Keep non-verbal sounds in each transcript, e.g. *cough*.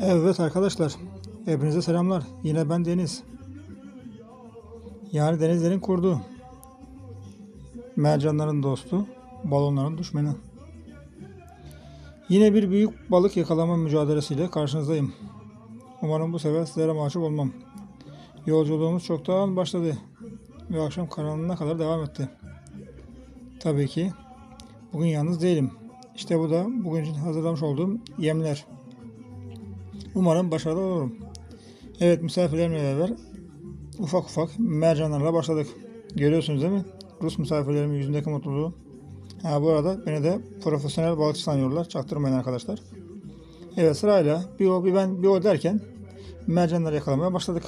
Evet arkadaşlar, hepinize selamlar. Yine ben Deniz. Yani denizlerin kurdu. Mercanların dostu, balonların düşmanı. Yine bir büyük balık yakalama mücadelesiyle karşınızdayım. Umarım bu sefer sizlere mahcup olmam. Yolculuğumuz çoktan başladı ve akşam karanlığına kadar devam etti. Tabii ki bugün yalnız değilim. İşte bu da bugün için hazırlamış olduğum yemler. Umarım başarılı olurum. Evet misafirlerimle beraber ufak ufak mercanlarla başladık. Görüyorsunuz değil mi? Rus misafirlerimin yüzündeki mutluluğu. Ha bu arada beni de profesyonel balıkçı sanıyorlar. Çaktırmayın arkadaşlar. Evet sırayla bir o bir ben bir o derken mercanları yakalamaya başladık.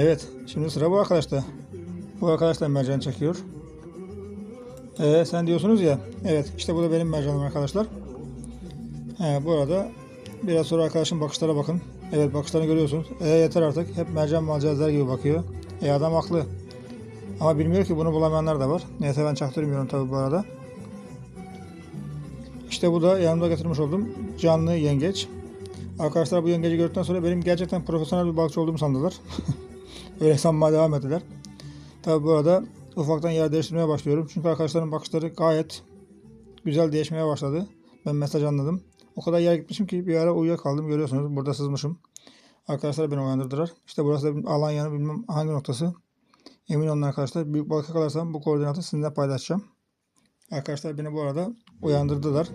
Evet, şimdi sıra bu arkadaşta. Bu arkadaş da mercan çekiyor. Ee, sen diyorsunuz ya, evet işte bu da benim mercanım arkadaşlar. He, bu arada biraz sonra arkadaşın bakışlara bakın. Evet bakışlarını görüyorsunuz. E yeter artık. Hep mercan malcazlar gibi bakıyor. E adam haklı. Ama bilmiyor ki bunu bulamayanlar da var. Neyse ben çaktırmıyorum tabi bu arada. İşte bu da yanımda getirmiş olduğum canlı yengeç. Arkadaşlar bu yengeci gördükten sonra benim gerçekten profesyonel bir balıkçı olduğumu sandılar. *laughs* Öyle sanmaya devam ettiler. Tabi bu arada ufaktan yer değiştirmeye başlıyorum. Çünkü arkadaşların bakışları gayet güzel değişmeye başladı. Ben mesaj anladım. O kadar yer gitmişim ki bir ara uyuyakaldım. Görüyorsunuz burada sızmışım. Arkadaşlar beni uyandırdılar. İşte burası da Alanya'nın bilmem hangi noktası. Emin olun arkadaşlar. Büyük balık yakalarsam bu koordinatı sizinle paylaşacağım. Arkadaşlar beni bu arada uyandırdılar.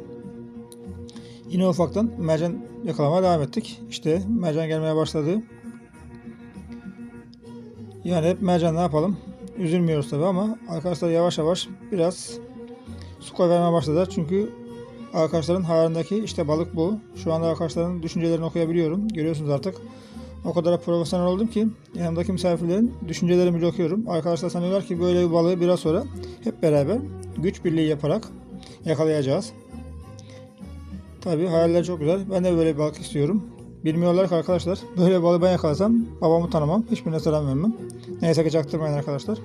Yine ufaktan mercan yakalamaya devam ettik. İşte mercan gelmeye başladı. Yani hep mercan ne yapalım? Üzülmüyoruz tabi ama arkadaşlar yavaş yavaş biraz su koy başladılar. Çünkü arkadaşların hayalindeki işte balık bu. Şu anda arkadaşların düşüncelerini okuyabiliyorum. Görüyorsunuz artık. O kadar profesyonel oldum ki yanımdaki misafirlerin düşüncelerini bile okuyorum. Arkadaşlar sanıyorlar ki böyle bir balığı biraz sonra hep beraber güç birliği yaparak yakalayacağız. Tabii hayaller çok güzel. Ben de böyle bir balık istiyorum. Bilmiyorlar ki arkadaşlar. Böyle balığı ben yakalasam babamı tanımam. Hiçbirine selam vermem. Neyse ki çaktırmayın arkadaşlar.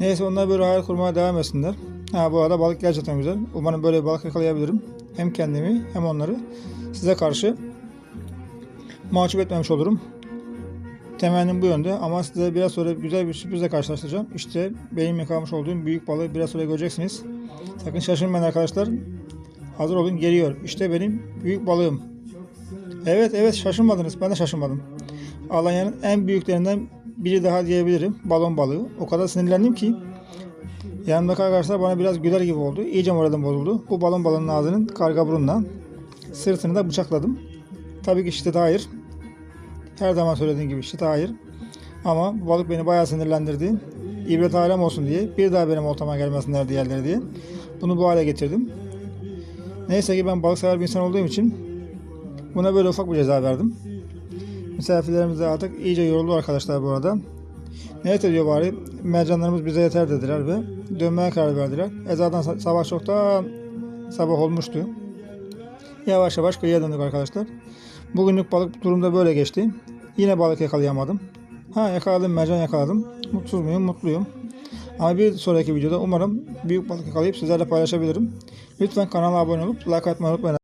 Neyse onlar böyle hayal kurmaya devam etsinler. Ha bu arada balık gerçekten güzel. Umarım böyle balık yakalayabilirim. Hem kendimi hem onları size karşı mahcup etmemiş olurum. Temennim bu yönde ama size biraz sonra güzel bir sürprizle karşılaştıracağım. İşte benim yakalamış olduğum büyük balığı biraz sonra göreceksiniz. Sakın şaşırmayın arkadaşlar. Hazır olun geliyor. İşte benim büyük balığım. Evet evet şaşırmadınız. Ben de şaşırmadım. Alanya'nın en büyüklerinden biri daha diyebilirim. Balon balığı. O kadar sinirlendim ki yanımdaki arkadaşlar bana biraz güler gibi oldu. İyice moralim bozuldu. Bu balon balığının ağzının karga burundan sırtını da bıçakladım. Tabii ki şiddete hayır. Her zaman söylediğim gibi şiddete hayır. Ama bu balık beni bayağı sinirlendirdi. İbret alem olsun diye. Bir daha benim oltama gelmesinler diğerleri diye. Bunu bu hale getirdim. Neyse ki ben balık sever bir insan olduğum için buna böyle ufak bir ceza verdim. Misafirlerimiz de artık iyice yoruldu arkadaşlar bu arada. Neyse diyor bari mercanlarımız bize yeter dediler ve dönmeye karar verdiler. E zaten sabah çoktan sabah olmuştu. Yavaş yavaş kıyıya döndük arkadaşlar. Bugünlük balık durumda böyle geçti. Yine balık yakalayamadım. Ha yakaladım mercan yakaladım. Mutsuz muyum? Mutluyum. Ama bir sonraki videoda umarım büyük balık yakalayıp sizlerle paylaşabilirim. Lütfen kanala abone olup like atmayı unutmayın.